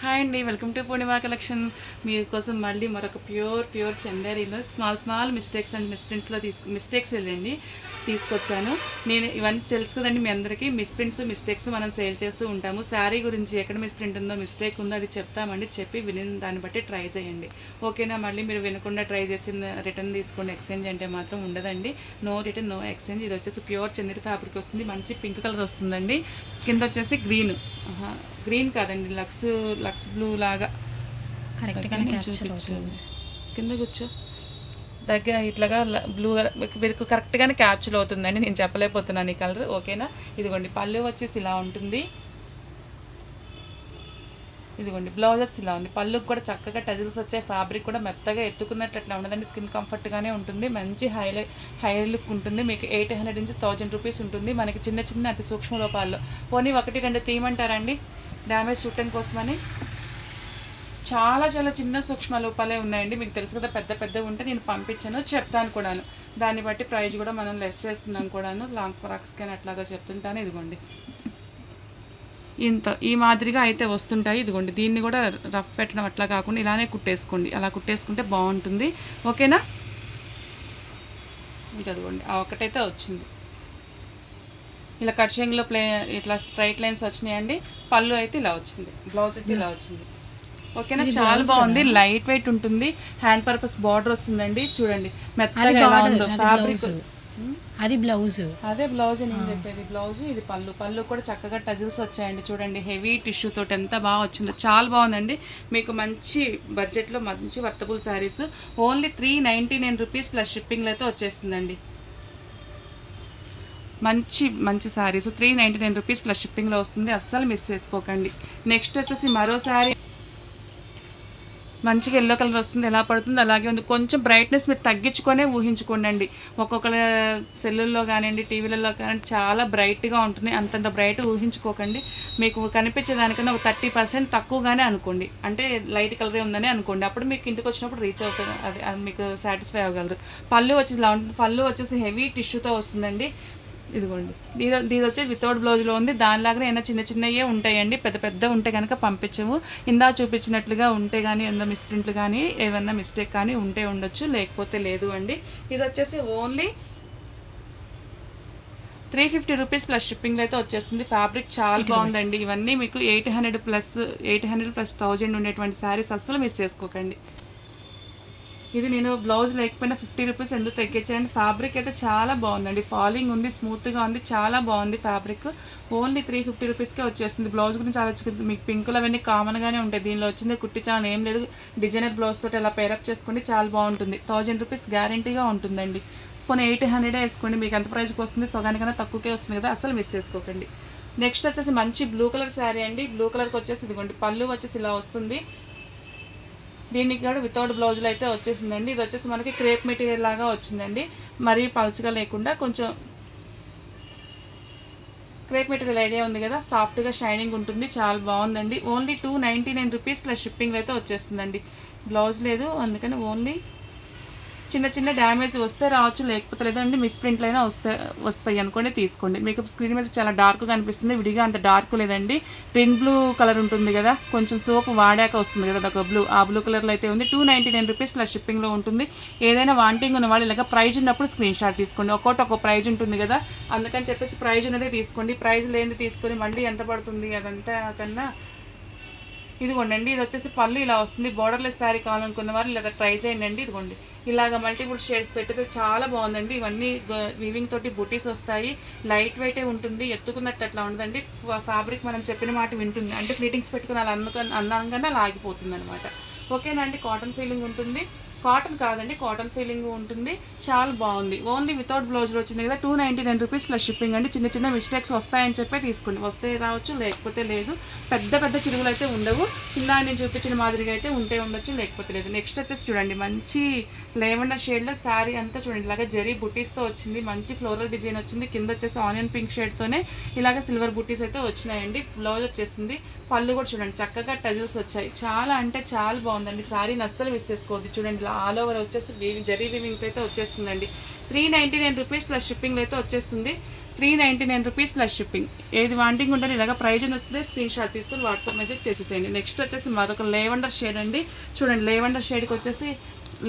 Hi అండి welcome to Purnima collection. మీకోసం మళ్ళీ మరొక ప్యూర్ ప్యూర్ చందేరీలో స్మాల్ స్మాల్ మిస్టేక్స్ అండ్ మిస్ప్రింట్స్లో తీసుకు మిస్టేక్స్ వెళ్ళండి తీసుకొచ్చాను. నేను ఇవన్నీ తెలుసు కదండి మీ అందరికీ మిస్ప్రింట్స్ మిస్టేక్స్ మనం సేల్ చేస్తూ ఉంటాము. శారీ గురించి ఎక్కడ మిస్ప్రింట్ ఉందో మిస్టేక్ ఉందో అది చెప్తామండి చెప్పి విని దాన్ని బట్టి ట్రై చేయండి. ఓకేనా మళ్ళీ మీరు వినకుండా ట్రై చేసి రిటర్న్ తీసుకోండి ఎక్స్చేంజ్ అంటే మాత్రం ఉండదండి. No return no exchange. ఇది వచ్చేసి ప్యూర్ చందేరి ఫ్యాబ్రిక్ వస్తుంది మంచి పింక్ కలర్ వస్తుందండి. కింద వచ్చేసి గ్రీన్. గ్రీన్ కాదండి లక్స్ లక్స్ బ్లూ లాగా. కింద కూర్చో. దగ్గర ఇట్లాగా బ్లూ మీకు కరెక్ట్గానే క్యాప్చర్ అవుతుందండి నేను చెప్పలేకపోతున్నాను ఈ కలర్ ఓకేనా? ఇదిగోండి పళ్ళు వచ్చేసి ఇలా ఉంటుంది. ఇదిగోండి బ్లౌజెస్ ఇలా ఉంది. పళ్ళుకి కూడా చక్కగా టజిల్స్ వచ్చే ఫ్యాబ్రిక్ కూడా మెత్తగా ఎత్తుకున్నట్టు అట్లా ఉండదండి. స్కిన్ కంఫర్ట్గానే ఉంటుంది. మంచి హైలై హై లుక్ ఉంటుంది. మీకు ఎయిట్ హండ్రెడ్ నుంచి థౌజండ్ రూపీస్ ఉంటుంది. మనకి చిన్న చిన్న అతి సూక్ష్మ లోపాల్లో. పోనీ ఒకటి రెండు తీయమంటారండి? డ్యామేజ్ చూడటం కోసమని? చాలా చాలా చిన్న సూక్ష్మ లోపాలే ఉన్నాయండి. మీకు తెలుసు కదా పెద్ద పెద్దవి ఉంటే నేను పంపించాను చెప్తాను కూడాను. దాన్ని బట్టి ప్రైజ్ కూడా మనం లెస్ చేస్తున్నాం కూడాను. లాంగ్ ఫ్రాక్స్కి అని అట్లాగా చెప్తుంటాను. ఇదిగోండి. ఇంత ఈ మాదిరిగా అయితే వస్తుంటాయి. ఇదిగోండి దీన్ని కూడా రఫ్ పెట్టడం అట్లా కాకుండా ఇలానే కుట్టేసుకోండి. అలా కుట్టేసుకుంటే బాగుంటుంది. ఓకేనా? ఇంకా అదిగోండి ఆ ఒకటైతే వచ్చింది. ఇలా కట్ షేంగ్లో ప్లే ఇట్లా స్ట్రైట్ లైన్స్ వచ్చినాయండి. పళ్ళు అయితే ఇలా వచ్చింది. బ్లౌజ్ అయితే ఇలా వచ్చింది. ఓకేనా? చాలా బాగుంది. లైట్ వెయిట్ ఉంటుంది. హ్యాండ్ పర్పస్ బార్డర్ వస్తుందండి. చూడండి మెత్తగా ఎలా ఉందో ఫ్యాబ్రిక్. అది బ్లౌజ్. అదే బ్లౌజ్ నేను చెప్పేది. బ్లౌజ్ ఇది పళ్ళు. పళ్ళు కూడా చక్కగా టజిల్స్ వచ్చాయండి. చూడండి హెవీ టిష్యూ తోటి ఎంత బాగా వచ్చిందో. చాలా బాగుందండి. మీకు మంచి బడ్జెట్లో మంచి worthable saris. Only three ninety nine rupees plus షిప్పింగ్లో అయితే వచ్చేస్తుందండి. మంచి మంచి saris. Three ninety nine rupees plus షిప్పింగ్లో వస్తుంది. అస్సలు మిస్ చేసుకోకండి. నెక్స్ట్ వచ్చేసి మరో శారీ. మంచిగా ఎల్లో కలర్ వస్తుంది ఎలా పడుతుంది అలాగే ఉంది. కొంచెం బ్రైట్నెస్ మీరు తగ్గించుకొనే ఊహించుకోండి ఒక్కొక్క సెల్లుల్లో కానివ్వండి టీవీలలో కానీ చాలా బ్రైట్గా ఉంటుంది అంతంత బ్రైట్ ఊహించుకోకండి. మీకు కనిపించే దానికన్నా ఒక థర్టీ పర్సెంట్ తక్కువగానే అనుకోండి. అంటే లైట్ కలరే ఉందని అనుకోండి. అప్పుడు మీకు ఇంటికి వచ్చినప్పుడు రీచ్ అవుతుంది అది అది మీకు సాటిస్ఫై అవ్వగలరు. పళ్ళు వచ్చేసి ఇలా ఉంటుంది పళ్ళు వచ్చేసి హెవీ టిష్యూతో వస్తుందండి. ఇదిగోండి. దీని దీని వచ్చేసి వితౌట్ బ్లౌజ్లో ఉంది. దానిలాగానే ఏమైనా చిన్న చిన్నయే ఉంటాయండి. పెద్ద పెద్ద ఉంటే కనుక పంపించము. ఇందా చూపించినట్లుగా ఉంటే కానీ ఏదో మిస్ప్రింట్లు కానీ ఏమన్నా మిస్టేక్ కానీ ఉంటే ఉండొచ్చు. లేకపోతే లేదు అండి. ఇది వచ్చేసి only three fifty rupees plus షిప్పింగ్లో అయితే వచ్చేస్తుంది. ఫ్యాబ్రిక్ చాలా బాగుందండి. ఇవన్నీ మీకు eight hundred plus eight hundred plus thousand ఉండేటువంటి శారీస్ అస్సలు మిస్ చేసుకోకండి. ఇది నేను బ్లౌజ్ లేకపోయినా ఫిఫ్టీ రూపీస్ ఎందుకు తగ్గించాను? ఫ్యాబ్రిక్ అయితే చాలా బాగుందండి. ఫాలింగ్ ఉంది స్మూత్గా ఉంది చాలా బాగుంది ఫ్యాబ్రిక్. ఓన్లీ త్రీ ఫిఫ్టీ రూపీస్కే వచ్చేస్తుంది. బ్లౌజ్ గురించి ఆలోచించింది మీకు పింకులు అవన్నీ కామన్గానే ఉంటాయి. దీనిలో వచ్చింది కుట్టించాలని ఏం లేదు. డిజైనర్ బ్లౌజ్ తోటి అలా పేరప్ చేసుకుంటే చాలా బాగుంటుంది. థౌజండ్ రూపీస్ గ్యారంటీగా ఉంటుందండి. కొన్ని ఎయిట్ హండ్రెడే వేసుకోండి. మీకు ఎంత ప్రైస్కి వస్తుంది? సగానికన్నా తక్కువకే వస్తుంది కదా. అసలు మిస్ చేసుకోకండి. నెక్స్ట్ వచ్చేసి మంచి బ్లూ కలర్ శారీ అండి. బ్లూ కలర్కి వచ్చేసి ఇదిగోండి. పళ్ళు వచ్చేసి ఇలా వస్తుంది. దీనికి కూడా వితౌట్ బ్లౌజులు అయితే వచ్చేసిందండి. ఇది వచ్చేసి మనకి క్రేప్ మెటీరియల్ లాగా వచ్చిందండి. మరీ పల్చగా లేకుండా కొంచెం క్రేప్ మెటీరియల్ ఐడియా ఉంది కదా సాఫ్ట్గా షైనింగ్ ఉంటుంది చాలా బాగుందండి. Only two ninety nine rupees plus shipping అయితే వచ్చేస్తుందండి. బ్లౌజ్ లేదు అందుకని ఓన్లీ చిన్న చిన్న డ్యామేజ్ వస్తే రావచ్చు లేకపోతే లేదండి మిస్ప్రింట్లు అయినా వస్తే వస్తాయి అనుకోండి తీసుకోండి. మీకు స్క్రీన్ మీద చాలా డార్క్గా అనిపిస్తుంది విడిగా అంత డార్క్ లేదండి. రిన్ బ్లూ కలర్ ఉంటుంది కదా కొంచెం సోప్ వాడాక వస్తుంది కదా ఒక బ్లూ ఆ బ్లూ కలర్లో అయితే ఉంది. Two ninety nine rupees plus షిప్పింగ్లో ఉంటుంది. ఏదైనా వాంటింగ్ ఉన్న వాళ్ళు ఇలాగ ప్రైజ్ ఉన్నప్పుడు స్క్రీన్ షాట్ తీసుకోండి. ఒక్కోటి ఒక్కో ప్రైజ్ ఉంటుంది కదా అందుకని చెప్పేసి ప్రైజ్ ఉన్నదే తీసుకోండి. ప్రైజ్ లేనిది తీసుకొని మళ్ళీ ఎంత పడుతుంది అదంతా కన్నా ఇదిగోండి ఇది వచ్చేసి పళ్ళు ఇలా వస్తుంది. బోర్డర్లెస్ శారీ కావాలనుకున్న వారు లేదా ట్రై చేయండి ఇదిగోండి. ఇలాగ మల్టిపుల్ షేడ్స్ పెట్టితే చాలా బాగుందండి. ఇవన్నీ వీవింగ్ తోటి బుటీస్ వస్తాయి. లైట్ వెయిటే ఉంటుంది. ఎత్తుకున్నట్టు అట్లా ఉండదండి. ఫ్యాబ్రిక్ మనం చెప్పిన మాట వింటుంది. అంటే ఫిట్టింగ్స్ పెట్టుకుని అలా అందుకు అన్నంగానే అలా ఆగిపోతుంది అనమాట ఓకేనండి కాటన్ ఫీలింగ్ ఉంటుంది. కాటన్ కాదండి కాటన్ ఫీలింగ్ ఉంటుంది. చాలా బాగుంది. ఓన్లీ వితౌట్ బ్లౌజ్లో వచ్చింది కదా two ninety nine rupees plus shipping అండి. చిన్న చిన్న మిస్టేక్స్ వస్తాయని చెప్పి తీసుకోండి వస్తే రావచ్చు లేకపోతే లేదు. పెద్ద పెద్ద చిరుగులు అయితే ఉండవు. కింద నేను చూపించిన మాదిరిగా అయితే ఉంటే ఉండొచ్చు లేకపోతే లేదు. నెక్స్ట్ వచ్చేసి చూడండి మంచి లేవెండర్ షేడ్లో శారీ అంతా చూడండి. ఇలాగ జరీ బుటీస్తో వచ్చింది మంచి ఫ్లోరల్ డిజైన్ వచ్చింది. కింద వచ్చేసి ఆనియన్ పింక్ షేడ్తోనే ఇలాగ సిల్వర్ బుటీస్ అయితే వచ్చినాయండి. బ్లౌజ్ వచ్చేసింది. పళ్ళు కూడా చూడండి చక్కగా టజిల్స్ వచ్చాయి. చాలా అంటే చాలా బాగుందండి. శారీని అస్సలు మిస్ చేసుకోవద్దు. చూడండి ఇలా ఆల్ ఓవర్ వచ్చేసి వీవి జరీ వీవింగ్ అయితే వచ్చేస్తుందండి. Three ninety nine rupees plus shipping అయితే వచ్చేస్తుంది. Three ninety nine rupees plus shipping ఏది వాంటింగ్ ఉంటుంది ఇలాగ ప్రైజ్ వస్తే స్క్రీన్ షాట్ తీసుకొని వాట్సాప్ మెసేజ్ చేసేసేయండి. నెక్స్ట్ వచ్చేసి మరొక లేవెండర్ షేడ్ అండి. చూడండి లేవెండర్ షేడ్కి వచ్చేసి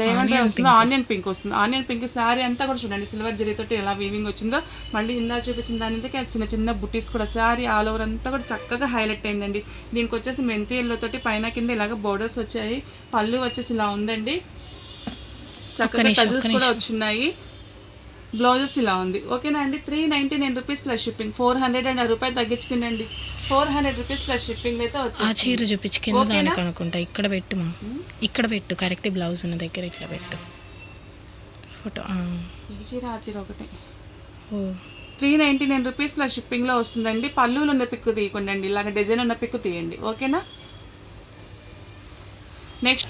లేవెండర్ వస్తుంది ఆనియన్ పింక్ వస్తుంది. ఆనియన్ పింక్ శారీ అంతా కూడా చూడండి సిల్వర్ జరీతోటి ఎలా వీవింగ్ వచ్చిందో. మళ్ళీ ఇందా చూపించిన దానికి చిన్న చిన్న బుటీస్ కూడా శారీ ఆల్ ఓవర్ అంతా కూడా చక్కగా హైలైట్ అయిందండి. దీనికి వచ్చేసి మెంతి ఎల్లో తోటి పైన కింద ఇలాగ బోర్డర్స్ వచ్చాయి. పళ్ళు వచ్చేసి ఇలా ఉందండి. చక్కగా టజిల్స్ కూడా వచ్చున్నాయి. బ్లౌజెస్ ఇలా ఉంది. ఓకేనా అండి? Three ninety nine rupees plus shipping four hundred and రూపాయలు తగ్గించుకుందండి four hundred rupees plus shipping అయితే ఆ వచ్చి చీర చూపించి కింద ఓకేనా? దానికి అనుకుంటా. ఇక్కడ పెట్టు మా. ఇక్కడ పెట్టు కరెక్ట్ బ్లౌజ్ ఉన్న దగ్గర ఇట్లా పెట్టు. ఫోటో. ఈ చీర ఆ చీర ఒకటి. ఓ. Three ninety nine rupees plus షిప్పింగ్లో వస్తుందండి. పళ్ళులు ఉన్న పిక్కు తీయకండి ఇలాగ డిజైన్ ఉన్న పిక్కు తీయండి. ఓకేనా? నెక్స్ట్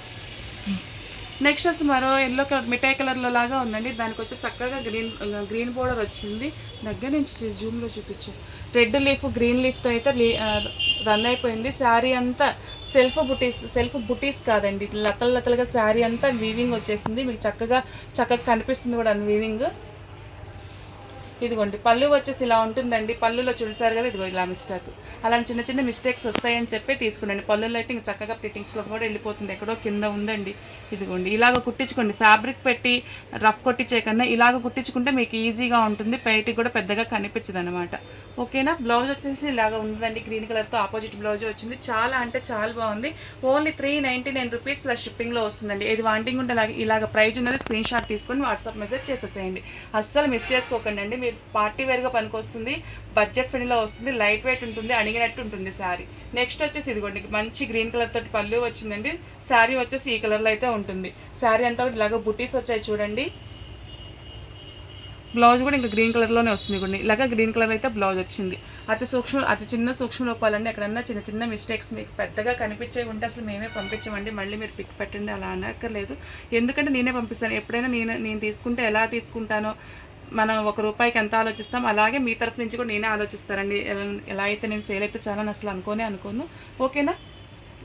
నెక్స్ట్ వచ్చి మరో ఎల్లో కలర్ మిఠాయి కలర్లో లాగా ఉందండి. దానికి వచ్చి చక్కగా గ్రీన్ గ్రీన్ బోర్డర్ వచ్చింది. దగ్గర నుంచి జూమ్లో చూపించు. రెడ్ లీఫ్ గ్రీన్ లీఫ్తో అయితే రన్ అయిపోయింది. శారీ అంతా సెల్ఫ్ బుటీస్ సెల్ఫ్ బుటీస్ కాదండి. లతలు లతలుగా శారీ అంతా వీవింగ్ వచ్చేసింది. మీకు చక్కగా చక్కగా కనిపిస్తుంది కూడా వీవింగ్. ఇదిగోండి పళ్ళు వచ్చేసి ఇలా ఉంటుందండి. పళ్ళులో చూడతారు కదా ఇదిగో ఇలా మిస్టేక్. అలాంటి చిన్న చిన్న మిస్టేక్స్ వస్తాయని చెప్పి తీసుకునండి పళ్ళులో అయితే ఇంక చక్కగా ఫిట్టింగ్స్లో కూడా వెళ్ళిపోతుంది. ఎక్కడో కింద ఉందండి. ఇదిగోండి ఇలాగ కుట్టించుకోండి. ఫ్యాబ్రిక్ పెట్టి రఫ్ కొట్టించే కన్నా ఇలాగ కుట్టించుకుంటే మీకు ఈజీగా ఉంటుంది. బయటికి కూడా పెద్దగా కనిపించదు అనమాట ఓకేనా? బ్లౌజ్ వచ్చేసి ఇలాగ ఉందండి. గ్రీన్ కలర్తో ఆపోజిట్ బ్లౌజ్ వచ్చింది. చాలా అంటే చాలా బాగుంది. Only three ninety nine rupees plus షిప్పింగ్లో వస్తుందండి. ఇది వాంటింగ్ ఉంటే ఇలాగ ఇలాగ ప్రైజ్ ఉన్నది స్క్రీన్ షాట్ తీసుకొని వాట్సాప్ మెసేజ్ చేసేసేయండి. అస్సలు మిస్ చేసుకోకండి అండి. మీరు పార్టీ వేర్గా పనికొస్తుంది బడ్జెట్ ఫ్రెండ్లో వస్తుంది లైట్ వెయిట్ ఉంటుంది అణిగినట్టు ఉంటుంది శారీ. నెక్స్ట్ వచ్చేసి ఇదిగోండి మంచి గ్రీన్ కలర్ తోటి పళ్ళు వచ్చిందండి. శారీ వచ్చేసి ఈ కలర్లో అయితే ఉంటుంది. శారీ అంతా కూడా ఇలాగ బుటీస్ వచ్చాయి చూడండి. బ్లౌజ్ కూడా ఇంకా గ్రీన్ కలర్లోనే వస్తుంది కూడా ఇలాగ గ్రీన్ కలర్ అయితే బ్లౌజ్ వచ్చింది. అతి సూక్ష్మ అతి చిన్న సూక్ష్మ లోపాలండి ఎక్కడన్నా చిన్న చిన్న మిస్టేక్స్ మీకు పెద్దగా కనిపించే ఉంటే అసలు మేమే పంపించమండి. మళ్ళీ మీరు పిక్ పెట్టండి అలా అనక్కర్లేదు. ఎందుకంటే నేనే పంపిస్తాను. ఎప్పుడైనా నేను నేను తీసుకుంటే ఎలా తీసుకుంటానో మనం ఒక రూపాయికి ఎంత ఆలోచిస్తాం అలాగే మీ తరఫు నుంచి కూడా నేనే ఆలోచిస్తానండి. ఎలా- అయితే నేను సేల్ అయితే చాలా అసలు అనుకోనే అనుకోను. ఓకేనా?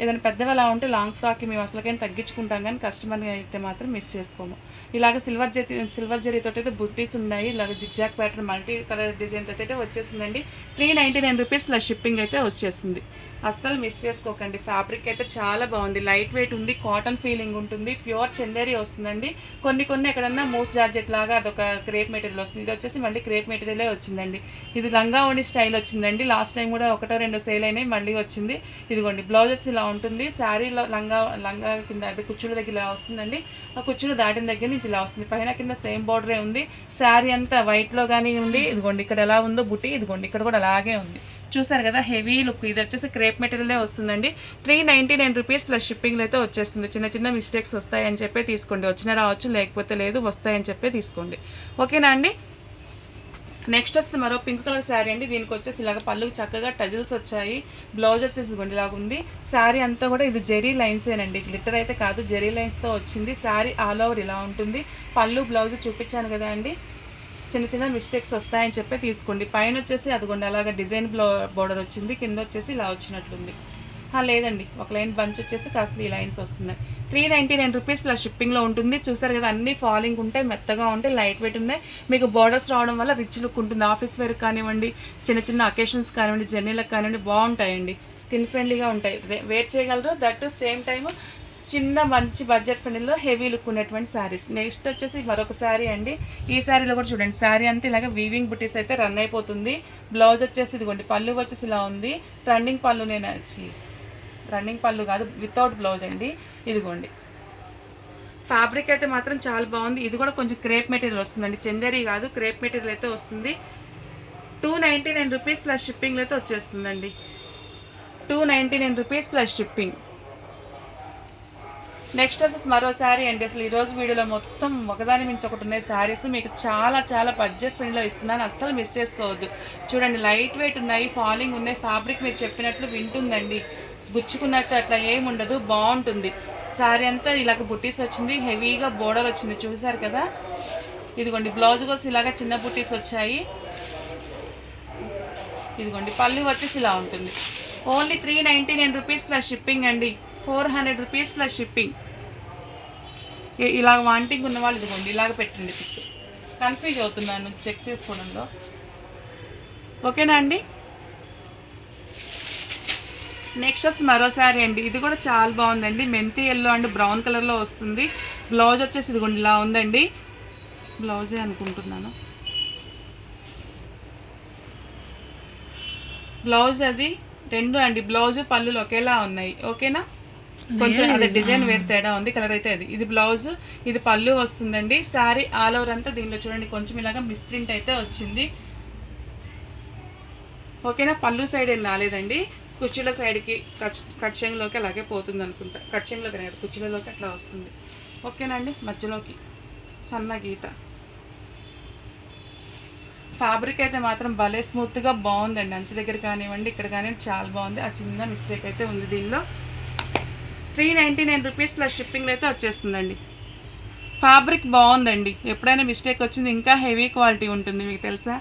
ఏదైనా పెద్దవి అలా ఉంటే లాంగ్ ఫ్రాక్కి మేము అసలుకైనా తగ్గించుకుంటాం కానీ కస్టమర్ని అయితే మాత్రం మిస్ చేసుకోము. ఇలాగ సిల్వర్ జరీ సిల్వర్ జరీతో అయితే బుట్టీస్ ఉన్నాయి ఇలాగ zigzag pattern multi colour design తోటి అయితే వచ్చేసిందండి three ninety nine rupees plus shipping అయితే వచ్చేస్తుంది. అస్సలు మిస్ చేసుకోకండి. ఫ్యాబ్రిక్ అయితే చాలా బాగుంది. లైట్ వెయిట్ ఉంది కాటన్ ఫీలింగ్ ఉంటుంది ప్యూర్ చందేరి వస్తుందండి. కొన్ని కొన్ని ఎక్కడన్నా మూస్ జార్జెట్ లాగా అదొక క్రేప్ మెటీరియల్ వస్తుంది. ఇది వచ్చేసి మళ్ళీ క్రేప్ మెటీరియలే వచ్చిందండి. ఇది లంగా ఓణి స్టైల్ వచ్చిందండి. లాస్ట్ టైం కూడా ఒకటో రెండో సేల్ అయినాయి మళ్ళీ వచ్చింది. ఇదిగోండి బ్లౌజెస్ ఇలా ఉంటుంది. శారీలో లంగా లంగా కింద అది కుచ్చుల దగ్గర ఇలా వస్తుందండి. ఆ కుచ్చులు దాటిన దగ్గర నుంచి ఇలా వస్తుంది. పైన కింద సేమ్ బార్డరే ఉంది. శారీ అంతా వైట్లో కానీ ఉంది. ఇదిగోండి ఇక్కడ ఎలా ఉందో బుట్టి ఇదిగోండి ఇక్కడ కూడా అలాగే ఉంది. చూసారు కదా హెవీ లుక్. ఇది వచ్చేసి క్రేప్ మెటీరియలే వస్తుందండి. Three ninety nine rupees plus షిప్పింగ్లో అయితే వచ్చేస్తుంది. చిన్న చిన్న మిస్టేక్స్ వస్తాయని చెప్పి తీసుకోండి. వచ్చినా రావచ్చు లేకపోతే లేదు వస్తాయని చెప్పి తీసుకోండి. ఓకేనా అండి? నెక్స్ట్ వస్తే మరో పింక్ కలర్ శారీ అండి. దీనికి వచ్చేసి ఇలాగ పళ్ళు చక్కగా టజిల్స్ వచ్చాయి. బ్లౌజ్ వచ్చేసి ఇదిగోండి ఇలాగ ఉంది. శారీ అంతా కూడా ఇది జెరీ లైన్సేనండి గ్లిటర్ అయితే కాదు జెరీ లైన్స్తో వచ్చింది. శారీ ఆల్ ఓవర్ ఇలా ఉంటుంది. పళ్ళు బ్లౌజ్ చూపించాను కదా అండి. చిన్న చిన్న మిస్టేక్స్ వస్తాయని చెప్పి తీసుకోండి. పైన వచ్చేసి అదిగోండి అలాగా డిజైన్ బ్లో బోర్డర్ వచ్చింది. కింద వచ్చేసి ఇలా వచ్చినట్లుంది. లేదండి. ఒక లైన్ బంచ్ వచ్చేసి కాస్త ఈ లైన్స్ వస్తున్నాయి. త్రీ నైంటీ నైన్ రూపీస్ ఇలా షిప్పింగ్లో ఉంటుంది. చూసారు కదా అన్ని ఫాలింగ్ ఉంటాయి మెత్తగా ఉంటాయి లైట్ వెయిట్ ఉన్నాయి. మీకు బోర్డర్స్ రావడం వల్ల రిచ్ లుక్ ఉంటుంది. ఆఫీస్ వేర్ కానివ్వండి చిన్న చిన్న అకేషన్స్ కానివ్వండి జర్నీలకు కానివ్వండి బాగుంటాయండి. స్కిన్ ఫ్రెండ్లీగా ఉంటాయి. వేర్ చేయగలరు. దట్ సేమ్ టైం చిన్న మంచి బడ్జెట్ ఫ్రెండ్లో హెవీ లుక్ ఉన్నటువంటి శారీస్ నెక్స్ట్ వచ్చేసి మరొక శారీ అండి. ఈ శారీలో కూడా చూడండి. శారీ అంతా ఇలాగ వీవింగ్ బుటీస్ అయితే రన్ అయిపోతుంది. బ్లౌజ్ వచ్చేసి ఇదిగోండి పళ్ళు వచ్చేసి ఇలా ఉంది. రన్నింగ్ పళ్ళు నేను వచ్చి రన్నింగ్ పళ్ళు కాదు వితౌట్ బ్లౌజ్ అండి. ఇదిగోండి. ఫ్యాబ్రిక్ అయితే మాత్రం చాలా బాగుంది. ఇది కూడా కొంచెం క్రేప్ మెటీరియల్ వస్తుందండి. చందేరి కాదు క్రేప్ మెటీరియల్ అయితే వస్తుంది. Two ninety nine rupees plus shipping అయితే వచ్చేస్తుందండి. Two ninety nine rupees plus shipping next వచ్చేసి మరో శారీ అండి. అసలు ఈరోజు వీడియోలో మొత్తం ఒకదాని మించి ఒకటి ఉన్నాయి శారీస్. మీకు చాలా చాలా బడ్జెట్ ఫ్రెండ్లో ఇస్తున్నాను. అస్సలు మిస్ చేసుకోవద్దు. చూడండి లైట్ వెయిట్ ఉన్నాయి ఫాలింగ్ ఉన్నాయి. ఫ్యాబ్రిక్ మీరు చెప్పినట్లు వింటుందండి. గుచ్చుకున్నట్టు అట్లా ఏమి ఉండదు. బాగుంటుంది. శారీ అంతా ఇలాగ బుట్టీస్ వచ్చింది. హెవీగా బోర్డర్ వచ్చింది. చూసారు కదా? ఇదిగోండి బ్లౌజ్ కోసం ఇలాగ చిన్న బుట్టీస్ వచ్చాయి. ఇదిగోండి పళ్ళు వచ్చేసి ఇలా ఉంటుంది. Only three ninety nine rupees plus shipping అండి. Four hundred rupees plus shipping ఇలాగ వాంటింగ్ ఉన్న వాళ్ళు ఇదిగోండి ఇలాగ పెట్టండి పిక్. కన్ఫ్యూజ్ అవుతున్నాను చెక్ చేసుకోవడంలో. ఓకేనా అండి? నెక్స్ట్ వచ్చి మరో శారీ అండి. ఇది కూడా చాలా బాగుందండి. మెంతి ఎల్లో అండ్ బ్రౌన్ కలర్లో వస్తుంది. బ్లౌజ్ వచ్చేసి ఇదిగోండి ఇలా ఉందండి. బ్లౌజే అనుకుంటున్నాను. బ్లౌజ్ అది రెండు అండి. బ్లౌజ్ పళ్ళులు ఒకేలా ఉన్నాయి. ఓకేనా? కొంచెం అదే డిజైన్ వేరు తేడా ఉంది కలర్ అయితే అది. ఇది బ్లౌజ్ ఇది పళ్ళు వస్తుందండి. శారీ ఆల్ ఓవర్ అంతా దీనిలో చూడండి కొంచెం ఇలాగా మిస్ప్రింట్ అయితే వచ్చింది. ఓకేనా? పళ్ళు సైడ్ ఏం రాలేదండి. కుర్చీల సైడ్కి కచ్ కట్చెంగ్లోకి అలాగే పోతుంది అనుకుంటా. కట్చెంగ్లోకి కాదు కుర్చీలలోకి అట్లా వస్తుంది. ఓకేనా అండి? మధ్యలోకి. సన్న గీత. ఫ్యాబ్రిక్ అయితే మాత్రం భలే స్మూత్గా బాగుందండి. అంచు దగ్గర కానివ్వండి ఇక్కడ కానివ్వండి చాలా బాగుంది. ఆ చిన్న మిస్టేక్ అయితే ఉంది దీనిలో. Three ninety nine rupees plus shipping అయితే వచ్చేస్తుందండి. ఫ్యాబ్రిక్ బాగుందండి. ఎప్పుడైనా మిస్టేక్ వచ్చింది ఇంకా హెవీ క్వాలిటీ ఉంటుంది మీకు తెలుసా?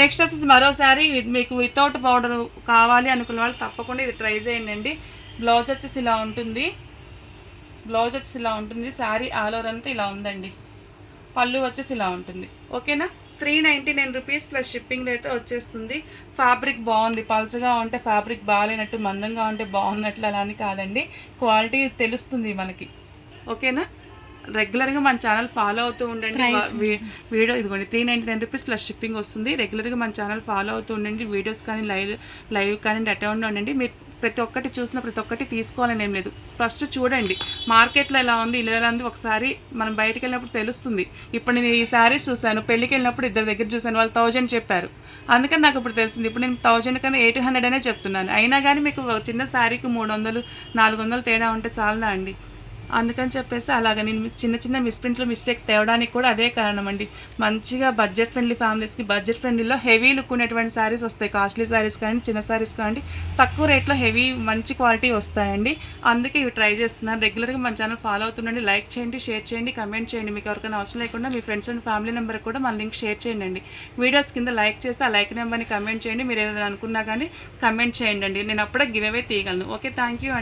నెక్స్ట్ వచ్చేసి మరోసారి మీకు వితౌట్ పౌడర్ కావాలి అనుకున్న వాళ్ళు తప్పకుండా ఇది ట్రై చేయండి బ్లౌజ్ వచ్చేసి ఇలా ఉంటుంది. బ్లౌజ్ వచ్చేసి ఇలా ఉంటుంది. శారీ ఆల్ ఓవర్ అంతా ఇలా ఉందండి. పళ్ళు వచ్చేసి ఇలా ఉంటుంది. ఓకేనా three ninety nine rupees plus shipping అయితే వచ్చేస్తుంది. ఫ్యాబ్రిక్ బాగుంది. పల్చగా ఉంటే ఫ్యాబ్రిక్ బాగాలేనట్టు మందంగా ఉంటే బాగున్నట్లు అలా అని కాదండి. క్వాలిటీ తెలుస్తుంది మనకి. ఓకేనా? రెగ్యులర్గా మన ఛానల్ ఫాలో అవుతూ ఉండండి. వీడియో ఇదిగోండి three ninety nine rupees plus shipping వస్తుంది. రెగ్యులర్గా మన ఛానల్ ఫాలో అవుతూ ఉండండి. వీడియోస్ కానీ లైవ్ లైవ్ కానీ అటెండ్ ఉండండి. మీరు ప్రతి ఒక్కటి చూసిన ప్రతి ఒక్కటి తీసుకోవాలని ఏం లేదు. ఫస్ట్ చూడండి మార్కెట్లో ఎలా ఉంది ఇలా ఎలా ఉంది ఒకసారి మనం బయటకు వెళ్ళినప్పుడు తెలుస్తుంది. ఇప్పుడు నేను ఈ శారీస్ చూశాను పెళ్ళికి వెళ్ళినప్పుడు ఇద్దరు దగ్గర చూశాను వాళ్ళు థౌజండ్ చెప్పారు. అందుకని నాకు ఇప్పుడు తెలిసింది ఇప్పుడు నేను థౌజండ్ కన్నా ఎయిట్ హండ్రెడ్ అనే చెప్తున్నాను. అయినా కానీ మీకు చిన్న శారీకి మూడు వందలు నాలుగు వందలు తేడా ఉంటే చాలా అండి? అందుకని చెప్పేసి అలాగ నేను చిన్న చిన్న మిస్ప్రింట్లు మిస్టేక్ తేవడానికి కూడా అదే కారణం అండి మంచిగా బడ్జెట్ ఫ్రెండ్లీ ఫ్యామిలీస్కి బడ్జెట్ ఫ్రెండ్లీలో హెవీ లుక్ ఉన్నటువంటి శారీస్ వస్తాయి. కాస్ట్లీ శారీస్ కానీ చిన్న శారీస్ కానీ తక్కువ రేట్లో హెవీ మంచి క్వాలిటీ వస్తాయండి. అందుకే ఇవి ట్రై చేస్తున్నాను రెగ్యులర్గా మన ఛానల్ ఫాలో అవుతుండండి. లైక్ చేయండి షేర్ చేయండి కమెంట్ చేయండి. మీకు ఎవరికైనా అవసరం లేకుండా మీ ఫ్రెండ్స్ అండ్ ఫ్యామిలీ నెంబర్ కూడా మన లింక్ షేర్ చేయండి అండి వీడియోస్ కింద లైక్ చేస్తే ఆ లైక్ నెంబర్ని కమెంట్ చేయండి. మీరు ఏదైనా అనుకున్నా కానీ కమెంట్ చేయండి అండి నేను అప్పుడే గివ్ అవే తీయగలను ఓకే థ్యాంక్ యూ